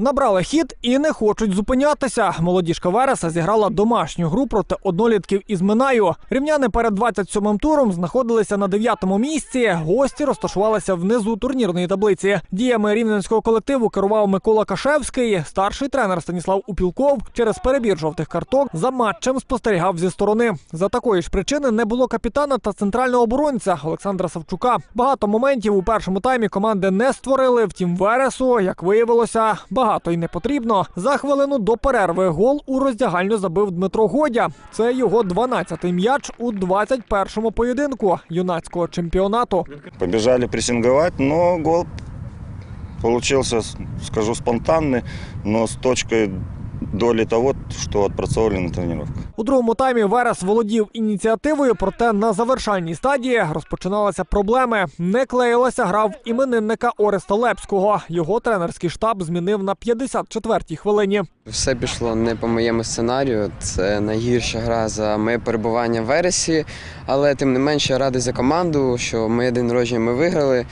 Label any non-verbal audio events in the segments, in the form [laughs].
Набрали хід і не хочуть зупинятися. Молодіжка Вереса зіграла домашню гру проти однолітків із Минаю. Рівняни перед 27-м туром знаходилися на 9-му місці. Гості розташувалися внизу турнірної таблиці. Діями рівненського колективу керував Микола Кашевський. Старший тренер Станіслав Упілков через перебір жовтих карток за матчем спостерігав зі сторони. За такої ж причини не було капітана та центрального оборонця Олександра Савчука. Багато моментів у першому таймі команди не створили. Втім, Вересу, як виявилося, багато й не потрібно. За хвилину до перерви гол у роздягальню забив Дмитро Годя. Це його 12-й м'яч у 21-му поєдинку юнацького чемпіонату. Побіжали прессинговать, але гол вийшов, скажу, спонтанний, но з точкой доли того, что отпрацовывали на тренировках. У другому таймі Верес володів ініціативою, проте на завершальній стадії розпочиналися проблеми. Не клеїлася гра в іменинника Ореста Лепського. Його тренерський штаб змінив на 54-й хвилині. Все пішло не по моєму сценарію. Це найгірша гра за моє перебування в вересі. Але тим не менше я радий за команду, що моє день народження ми виграли.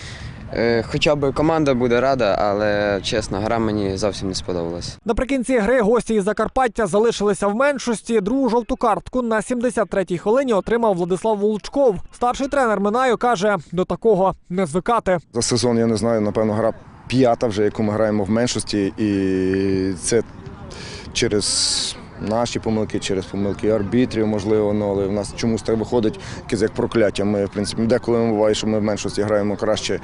Е, Хоча б команда буде рада, але чесно, гра мені зовсім не сподобалась. Наприкінці гри гості із Закарпаття залишилися в меншості. Другу жовту картку на 73-й хвилині отримав Владислав Волчков. Старший тренер Минаю каже, до такого не звикати. За сезон я не знаю, напевно, гра п'ята вже, яку ми граємо в меншості, і це через наші помилки, через помилки арбітрів, можливо, ну, але в нас чомусь так виходить якесь як прокляття. Ми, в принципі, деколи буває, що ми в меншості граємо краще,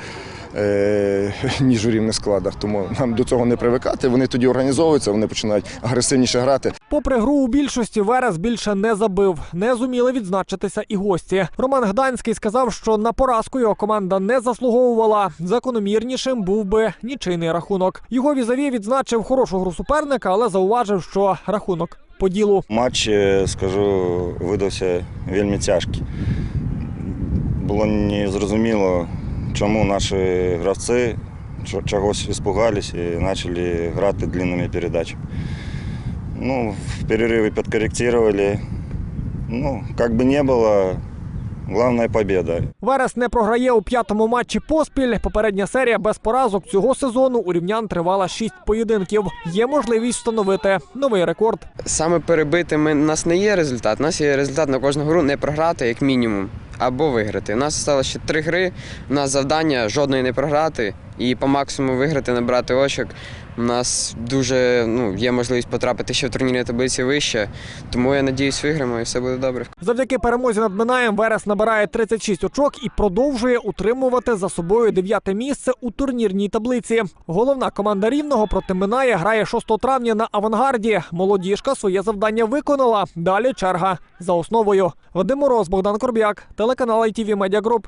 е, [laughs] ніж у рівних складах. Тому нам до цього не привикати. Вони тоді організовуються, вони починають агресивніше грати. Попри гру у більшості, Верес більше не забив. Не зуміли відзначитися і гості. Роман Гданський сказав, що на поразку його команда не заслуговувала. Закономірнішим був би нічийний рахунок. Його візаві відзначив хорошу гру суперника, але зауважив, що рахунок по ділу. Матч, е, скажу, видався вельми тяжкий. Було незрозуміло, чому наші гравці чо- чогось іспугались і почали грати длинними передачами. Ну, в перерыве подкорректировали. Ну, как бы не было, главная победа. Верес не програє у п'ятому матчі поспіль. Попередня серія без поразок цього сезону у рівнян тривала шість поєдинків. Є можливість встановити новий рекорд. Саме перебити ми, у нас не є результат. У нас є результат на кожну гру не програти, як мінімум, або виграти. У нас залишилося ще три гри. У нас завдання жодної не програти і по максимуму виграти, набрати очок. У нас дуже ну, є можливість потрапити ще в турнірній таблиці вище. Тому я надіюсь, виграємо і все буде добре. Завдяки перемозі над Минаєм Верес набирає 36 очок і продовжує утримувати за собою дев'яте місце у турнірній таблиці. Головна команда рівного проти Минає грає 6 травня на авангарді. Молодіжка своє завдання виконала. Далі черга за основою. Вадим Мороз, Богдан Корбяк, телеканал ITV Media Group.